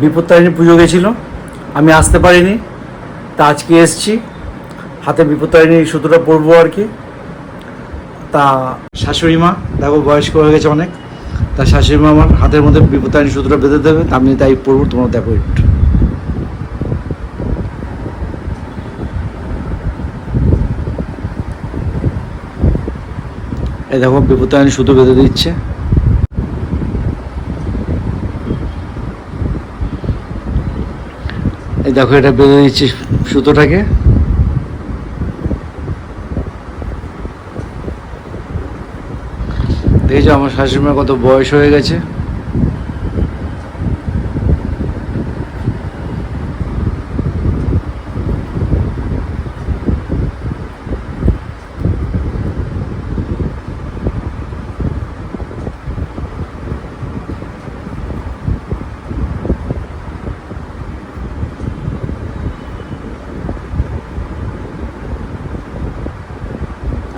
বিপত্তারিণী পুজো গেছিল। আমি আসতে পারিনি, তা আজকে এসছি। হাতে বিপত্তারিণী সুতোটা পরবো আর কি। তা শাশুড়ি মা, দেখো বয়স্ক হয়ে গেছে অনেক। তা শাশুড়ি মা আমার হাতের মধ্যে বিপত্তারিণী সুতোটা বেঁধে দেবে আমি তাই পরবো, তোমরা দেখো একটু। এই দেখো বিপত্তারিণী সুতো বেঁধে দিচ্ছে। এই দেখো এটা বেঁধে দিচ্ছি সুতোটাকে। দেখেছ আমার শাশুড়িমার কত বয়স হয়ে গেছে?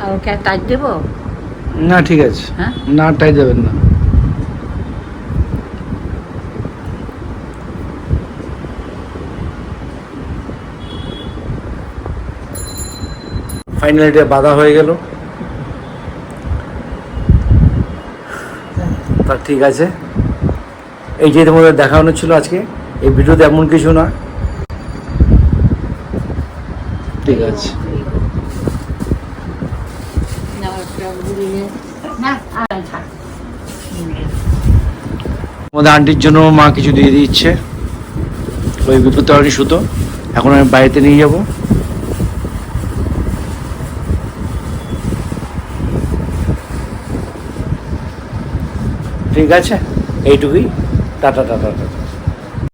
আর ওকে টাইট দেবো? না ঠিক আছে। হ্যাঁ? না টাই দেবেন না। ফাইনালি এটা বাধা হয়ে গেল। তা ঠিক আছে। এই যে তোমাদের দেখানো ছিল আজকে এই ভিডিওতে এমন কিছু না। ঠিক আছে না ওটা ঘুরিয়ে না আর থাক আমাদের আন্টির জন্য মা কিছু দিয়ে দিচ্ছে ওই বিপত্তারি সুতো। এখন আমি বাড়িতে নিয়ে যাব। ঠিক আছে? এইটুকুই। Tata tata tata.